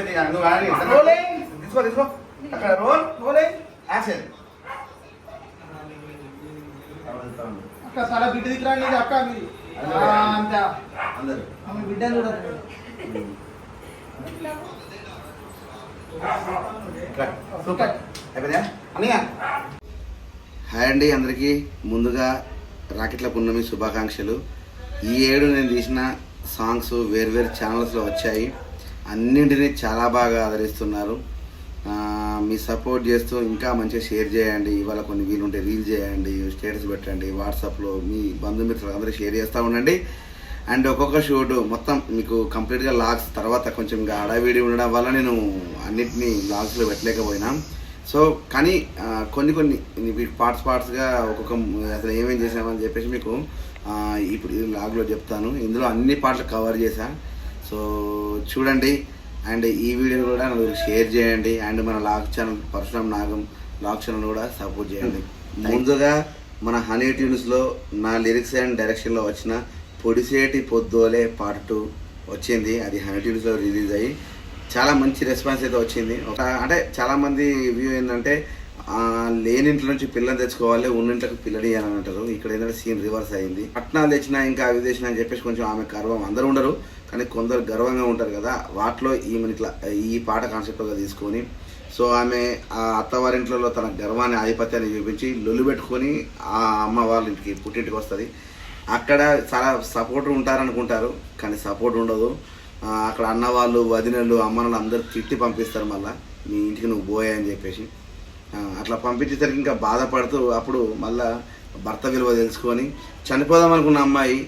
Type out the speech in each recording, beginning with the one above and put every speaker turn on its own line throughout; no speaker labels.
అయిపోయింది. నువ్వు. తీసుకో తీసుకో. అక్కడ రోల్.
Rolling
action.
అక్క తల బిడ్డ అక్క మీది ఆ, అంతే.
అందరు.
ఆమె బిడ్డను చూడదు
సూపర్ అయిపోయిందా? అన్నయ్య. హాయ్ అండి అందరికీ. ముందుగా రాకెట్ల పున్నమి శుభాకాంక్షలు. ఈ ఏడు నేను తీసిన సాంగ్స్ వేర్వేరు ఛానల్స్లో వచ్చాయి. అన్నింటినీ చాలా బాగా ఆదరిస్తున్నారు. మీ సపోర్ట్ చేస్తూ ఇంకా మంచిగా షేర్ చేయండి. ఇవాళ కొన్ని వీలుంటే రీల్ చేయండి. స్టేటస్ పెట్టండి. వాట్సాప్లో మీ బంధుమిత్రులు అందరూ షేర్ చేస్తూ ఉండండి. అండ్ ఒక్కొక్క షూట్ మొత్తం మీకు కంప్లీట్గా లాగ్స్ తర్వాత కొంచెం ఇంకా ఉండడం వల్ల నేను అన్నిటినీ లాగ్స్లో పెట్టలేకపోయినా. సో కానీ కొన్ని కొన్ని వీటి పార్ట్స్ పార్ట్స్గా ఒక్కొక్క అసలు ఏమేం చేసామని చెప్పేసి మీకు ఇప్పుడు లాగ్లో చెప్తాను. ఇందులో అన్ని పార్ట్లు కవర్ చేశాను సో చూడండి అండ్ ఈ వీడియో కూడా నలుగురు షేర్ చేయండి అండ్ మన vlog channel Parasuram Nagam vlog channel కూడా సపోర్ట్ చేయండి. ముందుగా మన హనీ ట్యూన్స్లో నా లిరిక్స్ అండ్ డైరెక్షన్లో వచ్చిన పొడిసేటి పొద్దోలే పార్ట్ టూ వచ్చింది. అది హనీ ట్యూన్స్లో రిలీజ్ అయ్యి చాలా మంచి రెస్పాన్స్ అయితే వచ్చింది. ఒక అంటే చాలా మంది వ్యూ ఏంటంటే ఆ, లేని ఇంట్లో నుంచి పిల్లని తెచ్చుకోవాలి ఉన్నింట్లోకి పిల్లని అని అంటారు. ఇక్కడ ఏంటంటే సీన్ రివర్స్ అయింది. పట్నాలు తెచ్చినా ఇంకా అవి తెచ్చినా అని చెప్పేసి కొంచెం ఆమె గర్వం. అందరూ ఉండరు. కానీ కొందరు గర్వంగా ఉంటారు కదా వాటిలో ఈమెను ఇట్లా ఈ పాట కాన్సెప్ట్గా తీసుకొని సో ఆమె ఆ అత్తవారింట్లో తన గర్వాన్ని ఆధిపత్యాన్ని చూపించి లొల్లు పెట్టుకొని ఆ అమ్మ వాళ్ళ ఇంటికి పుట్టింటికి వస్తుంది. అక్కడ చాలా సపోర్ట్ ఉంటారనుకుంటారు కానీ సపోర్ట్ ఉండదు. అక్కడ అన్నవాళ్ళు వదినలు అమ్మనలు అందరూ తిట్టి పంపిస్తారు మళ్ళీ మీ ఇంటికి నువ్వు పోయా అని చెప్పేసి. అట్లా పంపించేసరికి ఇంకా బాధపడుతూ అప్పుడు మళ్ళా భర్త విలువ తెలుసుకొని చనిపోదాం అనుకున్న అమ్మాయి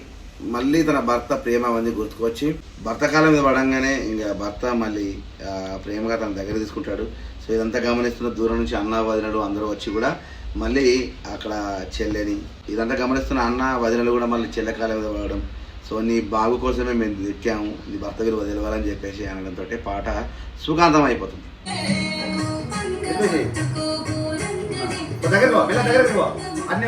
మళ్ళీ తన భర్త ప్రేమ అవన్నీ గుర్తుకొచ్చి భర్త కాలం మీద పడంగానే ఇంకా భర్త మళ్ళీ ప్రేమగా తన దగ్గర తీసుకుంటాడు. సో ఇదంతా గమనిస్తున్న దూరం నుంచి అన్న వదినలు అందరూ వచ్చి కూడా మళ్ళీ అక్కడ చెల్లెని ఇదంతా గమనిస్తున్న అన్న వదినలు కూడా మళ్ళీ చెల్లె కాలం మీద పడడం. సో నీ బాగు కోసమే మేము తిట్టాము నీ భర్త విలువ తెలవాలని చెప్పేసి అనడంతో పాట సుఖాంతం అయిపోతుంది. దగ్గరకు దగ్గరకు అన్నీ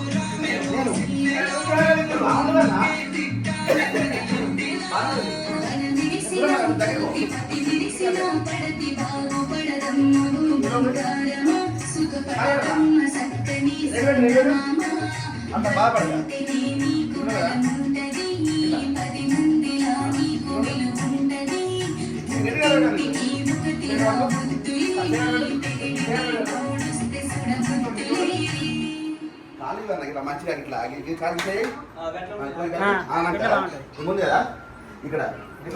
నేను అంత బాగుంటుందన్నా అంత ఇట్లా మంచిగా ఇట్లా. ముందు కదా ఇక్కడ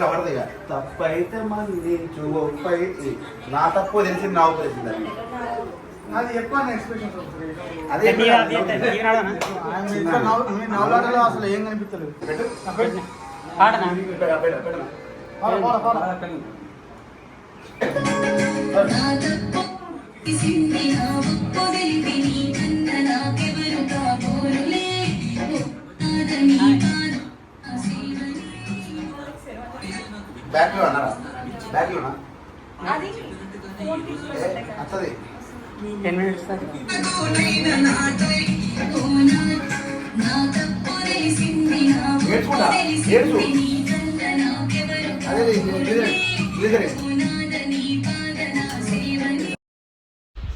పడదు ఇక. తప్పైతే మందించు ఒప్పైతే నా తప్పు తెలిసింది నా ఉప్పు తెలిసింది.
అది ఎక్కువ ఎక్స్ప్రెషన్
అదే
నవలాటలో అసలు ఏం కనిపించలేదు
పెట్టు.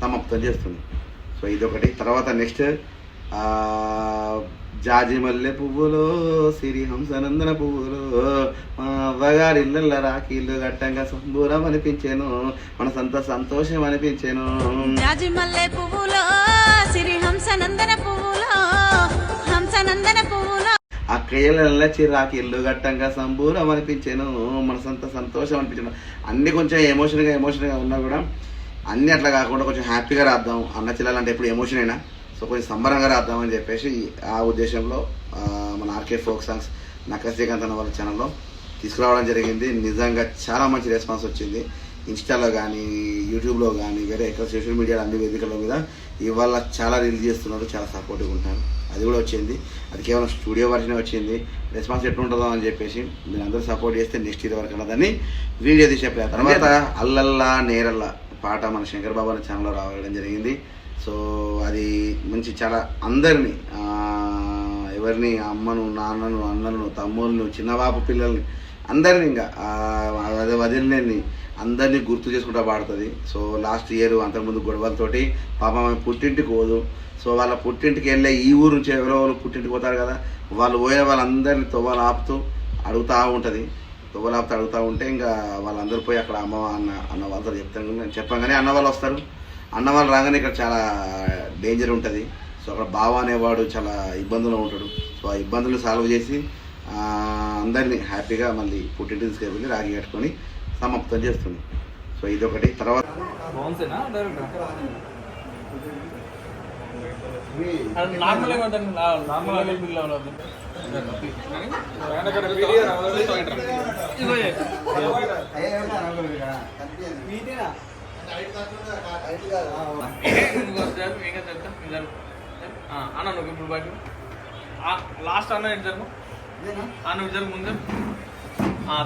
సమాప్తం చేస్తుంది. సో ఇదొకటి. తర్వాత నెక్స్ట్ జాజి మల్లె పువ్వులు సిరి హంసనందన పువ్వులు మా అవ్వగారి ఇళ్ళ రాఖీళ్ళు గట్టంగా సంబూరం అనిపించాను మనసంతా సంతోషం అనిపించాను.
జాజి మల్లె పువ్వులో సిరి హంస నందన పువ్వులో హంస నందన పువ్వులో.
అక్క అక్కయ్యల చిరాకు ఇల్లు గట్టంగా సంబూరం అనిపించాను మనసంత సంతోషం అనిపించాను. అన్ని కొంచెం ఎమోషన్గా ఎమోషన్గా ఉన్నా కూడా అన్ని అట్లా కాకుండా కొంచెం హ్యాపీగా రాద్దాం. అన్న చిల్లాలంటే ఎప్పుడు ఎమోషన్ అయినా సో కొంచెం సంబరంగా రాద్దాం అని చెప్పేసి ఆ ఉద్దేశంలో మన ఆర్కే ఫోక్ సాంగ్స్ నక్క శ్రీకాంత్ అన్న వాళ్ళ ఛానల్లో తీసుకురావడం జరిగింది. నిజంగా చాలా మంచి రెస్పాన్స్ వచ్చింది. ఇన్స్టాలో కానీ యూట్యూబ్లో కానీ వేరే ఎక్కడ సోషల్ మీడియాలో అన్ని వేదికల మీద ఇవాళ చాలా రిలీజ్ చేస్తున్నారు చాలా సపోర్టివ్గా ఉంటారు. అది కూడా వచ్చింది. అది కేవలం స్టూడియో వర్షన్ వచ్చింది. రెస్పాన్స్ ఎట్లుంటుందో అని చెప్పేసి మీరు అందరూ సపోర్ట్ చేస్తే నెక్స్ట్ ఇయర్ వరకు దాన్ని వీడియో తీసే తర్వాత అల్లల్లా నేరల్లా పాట మన శంకర్ బాబు అనే ఛానల్లో రావడం జరిగింది. సో అది మంచి చాలా అందరినీ ఎవరిని అమ్మను నాన్నను అన్నను తమ్ముళ్ళను చిన్నబాబు పిల్లల్ని అందరిని ఇంకా అదే వదిలిని అందరినీ గుర్తు చేసుకుంటా పాడుతుంది. సో లాస్ట్ ఇయర్ అంతకుముందు గొడవలతోటి పాప పుట్టింటికి పోదు. సో వాళ్ళ పుట్టింటికి వెళ్ళే ఈ ఊరు నుంచి ఎవరో వాళ్ళు పుట్టింటికి పోతారు కదా వాళ్ళు పోయే వాళ్ళందరినీ తొవ్వలు ఆపుతూ అడుగుతూ ఉంటుంది. తొవ్వలు ఆపుతూ అడుగుతూ ఉంటే ఇంకా వాళ్ళందరూ పోయి అక్కడ అమ్మ అన్న అన్న వాళ్ళతో చెప్తాను చెప్పాం కానీ అన్న వాళ్ళు వస్తారు. అన్న వాళ్ళు రాగానే ఇక్కడ చాలా డేంజర్ ఉంటుంది. సో అక్కడ బావ అనేవాడు చాలా ఇబ్బందులు ఉంటాడు. సో ఆ ఇబ్బందులు సాల్వ్ చేసి ఆ, అందరినీ హ్యాపీగా మళ్ళీ పుట్టింటి తీసుకెళ్ళి రాగి కట్టుకొని సమాప్తం చేస్తుంది. సో ఇదొకటి. తర్వాత
నార్మల్ అన్న నువ్వు ఇప్పుడు బయట లాస్ట్ అన్న ఏంటి జరుగు అన్న ఇటు జరుగు ముందు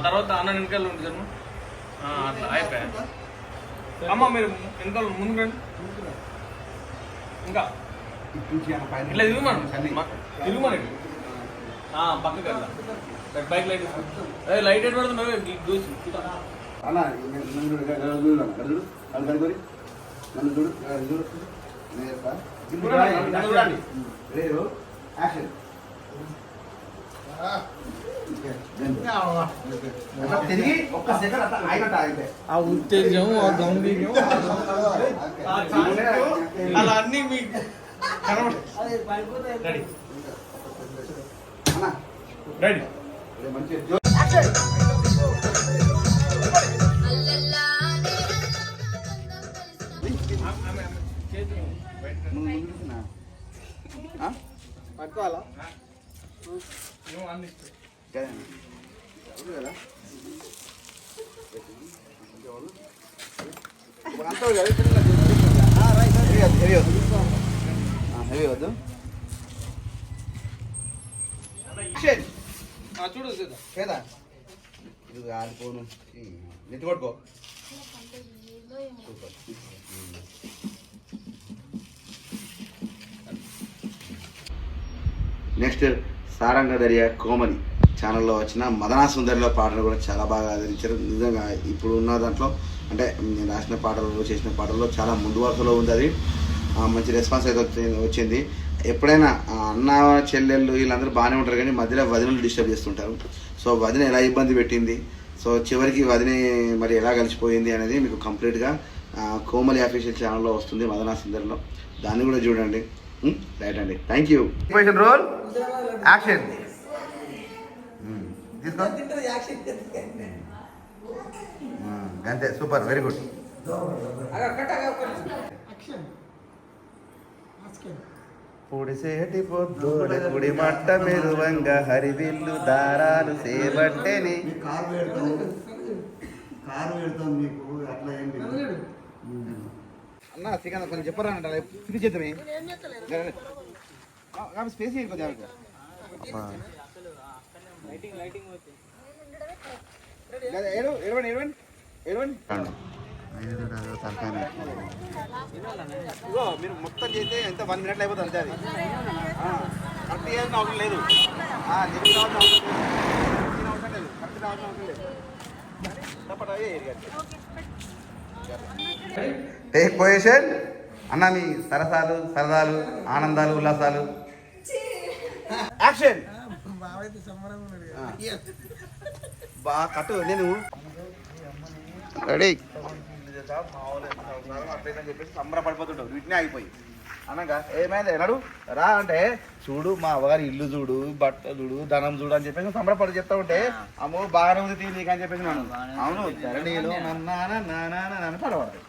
తర్వాత అన్న వెనకాల ఉండి జరుగు అట్లా అయిపోయా అమ్మ మీరు వెనకాల ముందు రండి ఇంకా ఇట్లా తిరుగు మనం తిరుగు మనకి పక్కకి వెళ్దాం బైక్ లైట్ అదే లైట్ ఎట్ పడుతున్నావు దూసి
అన్న నన్ను చూడు చూడు అక్కడ కనుకొని నన్ను చూడు నేను చెప్తా. యాక్షన్
ఆ ఉత్తేజం ఆ గంభీర్యం అలా అన్ని మీకు రెడీ.
అన్న.
రెడీ.
రేపు మంచి రైట్. హెవీ వద్దు, హెవీ
చూడు సీత
చేదా ఇది ఆడిపోను నెత్తి కొట్టుకో సూపర్ నెక్స్ట్ సారంగ దర్యా కోమలి ఛానల్లో వచ్చిన మదనా సుందరిలో పాటలు కూడా చాలా బాగా ఆదరించారు. నిజంగా ఇప్పుడు ఉన్న దాంట్లో అంటే నేను రాసిన పాటలు చేసిన పాటల్లో చాలా ముందు వరుసలో ఉంది అది. మంచి రెస్పాన్స్ అయితే వచ్చింది వచ్చింది. ఎప్పుడైనా అన్న చెల్లెళ్ళు వీళ్ళందరూ బాగానే ఉంటారు కానీ మధ్యలో వదినలు డిస్టర్బ్ చేస్తుంటారు. సో వదిన ఎలా ఇబ్బంది పెట్టింది? సో చివరికి వదిన మరి ఎలా కలిసిపోయింది అనేది మీకు కంప్లీట్గా కోమలి అఫీషియల్ ఛానల్లో వస్తుంది మదనా సుందరిలో. దాన్ని కూడా చూడండి. రైట్ అండి థ్యాంక్ యూ రోల్ యాక్షన్ తీసుకో అంతే సూపర్ వెరీ గుడ్ పొడిసేటి పొద్దుల గుడి మట్ట మెరువంగ హరివిల్లు దారాలు సేవట్టెని
మీ కారు పెడతాం కారు పెడతాం మీకు? అట్లా ఏం
అన్న శ్రీకాంత్ కొంచెం చెప్పరా అంటే చేద్దామే. స్పేస్ కొంచెం ఇగో మీరు మొత్తం చేస్తే ఎంత వన్ మినిట్ అయిపోతుంది అంతే అది. కరెక్ట్ చేయాల్సిన అవసరం లేదు. అవసరం లేదు. కరెక్ట్ అవసరం అవసరం లేదు. తప్పట టేక్ పొజిషన్ అన్న మీ సరసాలు సరదాలు ఆనందాలు ఉల్లాసాలు. యాక్షన్ బా కట్టు నేను. రెడీ సంబరపడిపోతుంటావు. వీటినే ఆగిపోయి. అనగా ఏమైంది నడు రా అంటే చూడు మా అవ్వగారి ఇల్లు చూడు బట్ట చూడు ధనం చూడు అని చెప్పేసి సంబరపడి చెప్తా ఉంటే అమ్మో బాగానే ఉంది తీ నీకు అని చెప్పేసి అవును ధరణిలో నన్నాన నానా అని పడబడతాయి